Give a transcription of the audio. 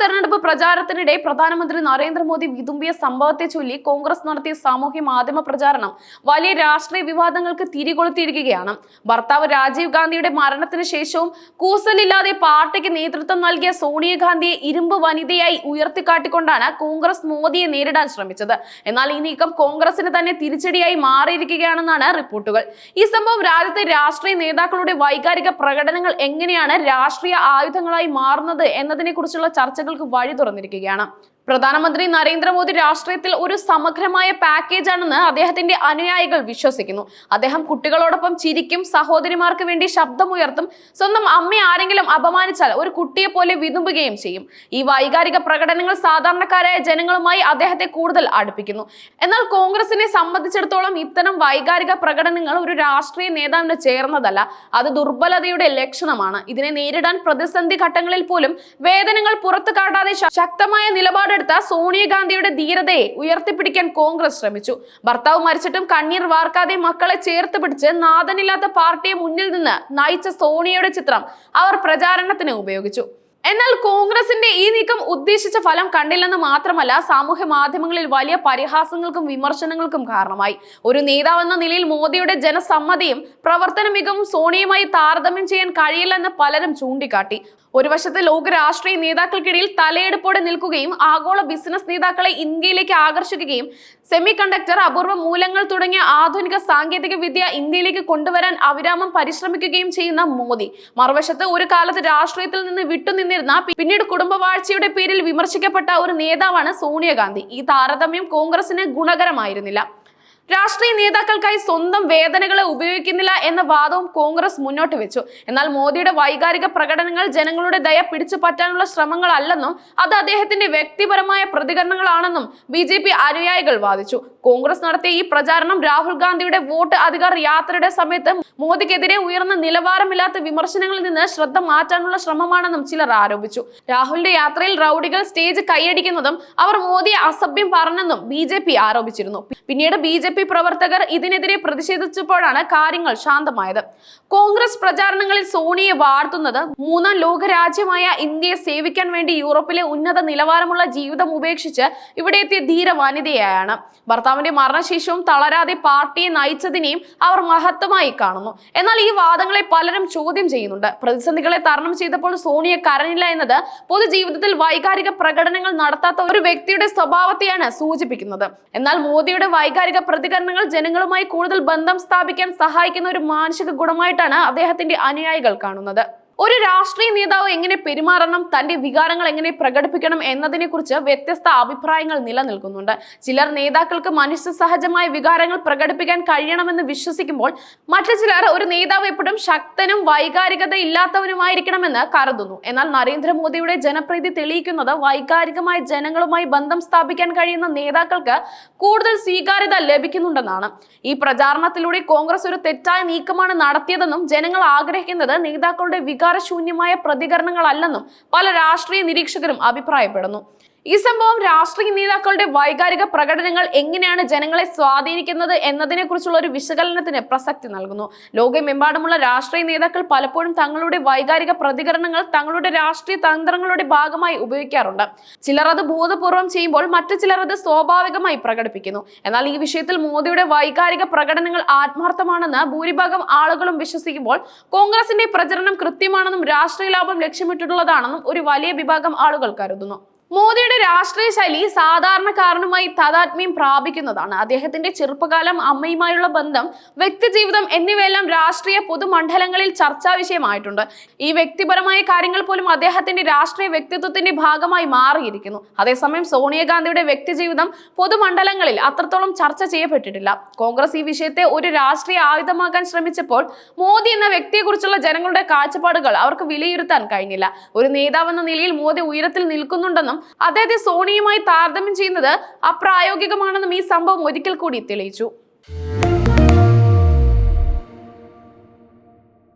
തെരഞ്ഞെടുപ്പ് പ്രചാരണത്തിനിടെ പ്രധാനമന്ത്രി നരേന്ദ്രമോദി വിതുമ്പിയ സംഭവത്തെ ചൊല്ലി കോൺഗ്രസ് നടത്തിയ സാമൂഹ്യ മാധ്യമ പ്രചാരണം വലിയ രാഷ്ട്രീയ വിവാദങ്ങൾക്ക് തിരികൊളുത്തിയിരിക്കുകയാണ്. ഭർത്താവ് രാജീവ് ഗാന്ധിയുടെ മരണത്തിന് ശേഷവും കൂസലില്ലാതെ പാർട്ടിക്ക് നേതൃത്വം നൽകിയ സോണിയാഗാന്ധിയെ ഇരുമ്പ് വനിതയായി ഉയർത്തിക്കാട്ടിക്കൊണ്ടാണ് കോൺഗ്രസ് മോദിയെ നേരിടാൻ ശ്രമിച്ചത്. എന്നാൽ ഈ നീക്കം കോൺഗ്രസിന് തന്നെ തിരിച്ചടിയായി മാറിയിരിക്കുകയാണെന്നാണ് റിപ്പോർട്ടുകൾ. ഈ സംഭവം രാജ്യത്തെ രാഷ്ട്രീയ നേതാക്കളുടെ വൈകാരിക പ്രകടനങ്ങൾ എങ്ങനെയാണ് രാഷ്ട്രീയ ആയുധങ്ങളായി മാറുന്നത് എന്നതിനെ കുറിച്ചുള്ള ചർച്ചകൾക്ക് വഴി തുറന്നിരിക്കുകയാണ്. പ്രധാനമന്ത്രി നരേന്ദ്രമോദി രാഷ്ട്രീയത്തിൽ ഒരു സമഗ്രമായ പാക്കേജ് ആണെന്ന് അദ്ദേഹത്തിന്റെ അനുയായികൾ വിശ്വസിക്കുന്നു. അദ്ദേഹം കുട്ടികളോടൊപ്പം ചിരിക്കും സഹോദരിമാർക്ക് വേണ്ടി ശബ്ദമുയർത്തും സ്വന്തം അമ്മയെ ആരെങ്കിലും അപമാനിച്ചാൽ ഒരു കുട്ടിയെ പോലെ വിതുമ്പുകയും ചെയ്യും. ഈ വൈകാരിക പ്രകടനങ്ങൾ സാധാരണക്കാരായ ജനങ്ങളുമായി അദ്ദേഹത്തെ കൂടുതൽ അടുപ്പിക്കുന്നു. എന്നാൽ കോൺഗ്രസിനെ സംബന്ധിച്ചിടത്തോളം ഇത്തരം വൈകാരിക പ്രകടനങ്ങൾ ഒരു രാഷ്ട്രീയ നേതാവിന് ചേർന്നതല്ല. അത് ദുർബലതയുടെ ലക്ഷണമാണ്. ഇതിനെ നേരിടാൻ പ്രതിസന്ധി ഘട്ടങ്ങളിൽ പോലും വേദനകൾ പുറത്തു കാട്ടാതെ ശക്തമായ ശക്തമായ നിലപാടെടുത്ത സോണിയാഗാന്ധിയുടെ ധീരതയെ ഉയർത്തിപ്പിടിക്കാൻ കോൺഗ്രസ് ശ്രമിച്ചു. ഭർത്താവ് മരിച്ചിട്ടും കണ്ണീർ വാർക്കാതെ മക്കളെ ചേർത്ത് പിടിച്ച് നാഥനില്ലാത്ത പാർട്ടിയെ മുന്നിൽ നിന്ന് നയിച്ച സോണിയയുടെ ചിത്രം അവർ പ്രചാരണത്തിന് ഉപയോഗിച്ചു. എന്നാൽ കോൺഗ്രസിന്റെ ഈ നീക്കം ഉദ്ദേശിച്ച ഫലം കണ്ടില്ലെന്ന് മാത്രമല്ല സാമൂഹ്യ മാധ്യമങ്ങളിൽ വലിയ പരിഹാസങ്ങൾക്കും വിമർശനങ്ങൾക്കും കാരണമായി. ഒരു നേതാവെന്ന നിലയിൽ മോദിയുടെ ജനസമ്മതിയും പ്രവർത്തന മികവും സോണിയുമായി താരതമ്യം ചെയ്യാൻ കഴിയില്ലെന്ന് പലരും ചൂണ്ടിക്കാട്ടി. ഒരു വശത്ത് ലോക രാഷ്ട്രീയ നേതാക്കൾക്കിടയിൽ തലയെടുപ്പോടെ നിൽക്കുകയും ആഗോള ബിസിനസ് നേതാക്കളെ ഇന്ത്യയിലേക്ക് ആകർഷിക്കുകയും സെമി കണ്ടക്ടർ അപൂർവ മൂലങ്ങൾ തുടങ്ങിയ ആധുനിക സാങ്കേതിക വിദ്യ ഇന്ത്യയിലേക്ക് കൊണ്ടുവരാൻ അവിരാമം പരിശ്രമിക്കുകയും ചെയ്യുന്ന മോദി. മറുവശത്ത് ഒരു കാലത്ത് രാഷ്ട്രീയത്തിൽ നിന്ന് വിട്ടുനിന്നിരുന്ന പിന്നീട് കുടുംബവാഴ്ചയുടെ പേരിൽ വിമർശിക്കപ്പെട്ട ഒരു നേതാവാണ് സോണിയാഗാന്ധി. ഈ താരതമ്യം കോൺഗ്രസിന് ഗുണകരമായിരുന്നില്ല. രാഷ്ട്രീയ നേതാക്കൾക്കായി സ്വന്തം വേദനകളെ ഉപയോഗിക്കുന്നില്ല എന്ന വാദവും കോൺഗ്രസ് മുന്നോട്ട് വെച്ചു. എന്നാൽ മോദിയുടെ വൈകാരിക പ്രകടനങ്ങൾ ജനങ്ങളുടെ ദയ പിടിച്ചു പറ്റാനുള്ള ശ്രമങ്ങളല്ലെന്നും അത് അദ്ദേഹത്തിന്റെ വ്യക്തിപരമായ പ്രതികരണങ്ങളാണെന്നും ബി ജെ പി അനുയായികൾ വാദിച്ചു. കോൺഗ്രസ് നടത്തിയ ഈ പ്രചാരണം രാഹുൽ ഗാന്ധിയുടെ വോട്ട് അധികാർ യാത്രയുടെ സമയത്ത് മോദിക്കെതിരെ ഉയർന്ന നിലവാരമില്ലാത്ത വിമർശനങ്ങളിൽ നിന്ന് ശ്രദ്ധ മാറ്റാനുള്ള ശ്രമമാണെന്നും ചിലർ ആരോപിച്ചു. രാഹുലിന്റെ യാത്രയിൽ റൌഡികൾ സ്റ്റേജ് കൈയടിക്കുന്നതും അവർ മോദിയെ അസഭ്യം പറഞ്ഞെന്നും ബി ആരോപിച്ചിരുന്നു. പിന്നീട് ബി പി പ്രവർത്തകർ ഇതിനെതിരെ പ്രതിഷേധിച്ചപ്പോഴാണ് കാര്യങ്ങൾ ശാന്തമായത്. കോൺഗ്രസ് പ്രചാരണങ്ങളിൽ സോണിയെ വാഴ്ത്തുന്നത് മൂന്നാം ലോകരാജ്യമായ ഇന്ത്യയെ സേവിക്കാൻ വേണ്ടി യൂറോപ്പിലെ ഉന്നത നിലവാരമുള്ള ജീവിതം ഉപേക്ഷിച്ച് ഇവിടെ എത്തിയ ധീര വനിതയാണ് ഭർത്താവിന്റെ മരണശേഷവും തളരാതെ പാർട്ടിയെ നയിച്ചതിനെയും അവർ മഹത്വമായി കാണുന്നു. എന്നാൽ ഈ വാദങ്ങളെ പലരും ചോദ്യം ചെയ്യുന്നുണ്ട്. പ്രതിസന്ധികളെ തരണം ചെയ്തപ്പോൾ സോണിയ കരഞ്ഞില്ല എന്നത് പൊതുജീവിതത്തിൽ വൈകാരിക പ്രകടനങ്ങൾ നടത്താത്ത ഒരു വ്യക്തിയുടെ സ്വഭാവത്തെയാണ് സൂചിപ്പിക്കുന്നത്. എന്നാൽ മോദിയുടെ വൈകാരിക പ്രതികരണങ്ങൾ ജനങ്ങളുമായി കൂടുതൽ ബന്ധം സ്ഥാപിക്കാൻ സഹായിക്കുന്ന ഒരു മാനസിക ഗുണമായിട്ടാണ് അദ്ദേഹത്തിന്റെ അനുയായികൾ കാണുന്നത്. ഒരു രാഷ്ട്രീയ നേതാവ് എങ്ങനെ പെരുമാറണം തന്റെ വികാരങ്ങൾ എങ്ങനെ പ്രകടിപ്പിക്കണം എന്നതിനെ കുറിച്ച് വ്യത്യസ്ത അഭിപ്രായങ്ങൾ നിലനിൽക്കുന്നുണ്ട്. ചിലർ നേതാക്കൾക്ക് മനുഷ്യ സഹജമായ വികാരങ്ങൾ പ്രകടിപ്പിക്കാൻ കഴിയണമെന്ന് വിശ്വസിക്കുമ്പോൾ മറ്റു ചിലർ ഒരു നേതാവ് എപ്പോഴും ശക്തനും വൈകാരികത ഇല്ലാത്തവനുമായിരിക്കണമെന്ന് കരുതുന്നു. എന്നാൽ നരേന്ദ്രമോദിയുടെ ജനപ്രീതി തെളിയിക്കുന്നത് വൈകാരികമായ ജനങ്ങളുമായി ബന്ധം സ്ഥാപിക്കാൻ കഴിയുന്ന നേതാക്കൾക്ക് കൂടുതൽ സ്വീകാര്യത ലഭിക്കുന്നുണ്ടെന്നാണ്. ഈ പ്രചാരണത്തിലൂടെ കോൺഗ്രസ് ഒരു തെറ്റായ നീക്കമാണ് നടത്തിയതെന്നും ജനങ്ങൾ ആഗ്രഹിക്കുന്നത് നേതാക്കളുടെ വികാരശൂന്യമായ പ്രതികരണങ്ങളല്ലെന്നും പല രാഷ്ട്രീയ നിരീക്ഷകരും അഭിപ്രായപ്പെടുന്നു. ഈ സംഭവം രാഷ്ട്രീയ നേതാക്കളുടെ വൈകാരിക പ്രകടനങ്ങൾ എങ്ങനെയാണ് ജനങ്ങളെ സ്വാധീനിക്കുന്നത് എന്നതിനെ കുറിച്ചുള്ള ഒരു വിശകലനത്തിന് പ്രസക്തി നൽകുന്നു. ലോകമെമ്പാടുമുള്ള രാഷ്ട്രീയ നേതാക്കൾ പലപ്പോഴും തങ്ങളുടെ വൈകാരിക പ്രതികരണങ്ങൾ തങ്ങളുടെ രാഷ്ട്രീയ തന്ത്രങ്ങളുടെ ഭാഗമായി ഉപയോഗിക്കാറുണ്ട്. ചിലർ അത് ബോധപൂർവം ചെയ്യുമ്പോൾ മറ്റു ചിലർ അത് സ്വാഭാവികമായി പ്രകടിപ്പിക്കുന്നു. എന്നാൽ ഈ വിഷയത്തിൽ മോദിയുടെ വൈകാരിക പ്രകടനങ്ങൾ ആത്മാർത്ഥമാണെന്ന് ഭൂരിഭാഗം ആളുകളും വിശ്വസിക്കുമ്പോൾ കോൺഗ്രസിന്റെ പ്രചരണം കൃത്യമാണെന്നും രാഷ്ട്രീയ ലാഭം ലക്ഷ്യമിട്ടിട്ടുള്ളതാണെന്നും ഒരു വലിയ വിഭാഗം ആളുകൾ കരുതുന്നു. മോദിയുടെ രാഷ്ട്രീയ ശൈലി സാധാരണക്കാരനുമായി താതാത്മ്യം പ്രാപിക്കുന്നതാണ്. അദ്ദേഹത്തിന്റെ ചെറുപ്പകാലം അമ്മയുമായുള്ള ബന്ധം വ്യക്തിജീവിതം എന്നിവയെല്ലാം രാഷ്ട്രീയ പൊതുമണ്ഡലങ്ങളിൽ ചർച്ചാ വിഷയമായിട്ടുണ്ട്. ഈ വ്യക്തിപരമായ കാര്യങ്ങൾ പോലും അദ്ദേഹത്തിന്റെ രാഷ്ട്രീയ വ്യക്തിത്വത്തിന്റെ ഭാഗമായി മാറിയിരിക്കുന്നു. അതേസമയം സോണിയാഗാന്ധിയുടെ വ്യക്തിജീവിതം പൊതുമണ്ഡലങ്ങളിൽ അത്രത്തോളം ചർച്ച ചെയ്യപ്പെട്ടിട്ടില്ല. കോൺഗ്രസ് ഈ വിഷയത്തെ ഒരു രാഷ്ട്രീയ ആയുധമാക്കാൻ ശ്രമിച്ചപ്പോൾ മോദി എന്ന വ്യക്തിയെക്കുറിച്ചുള്ള ജനങ്ങളുടെ കാഴ്ചപ്പാടുകൾ അവർക്ക് വിലയിരുത്താൻ കഴിഞ്ഞില്ല. ഒരു നേതാവെന്ന നിലയിൽ മോദി ഉയരത്തിൽ നിൽക്കുന്നുണ്ടെന്നും അദ്ദേഹത്തെ സോണിയുമായി താരതമ്യം ചെയ്യുന്നത് അപ്രായോഗികമാണെന്നും ഈ സംഭവം ഒരിക്കൽ കൂടി തെളിയിച്ചു.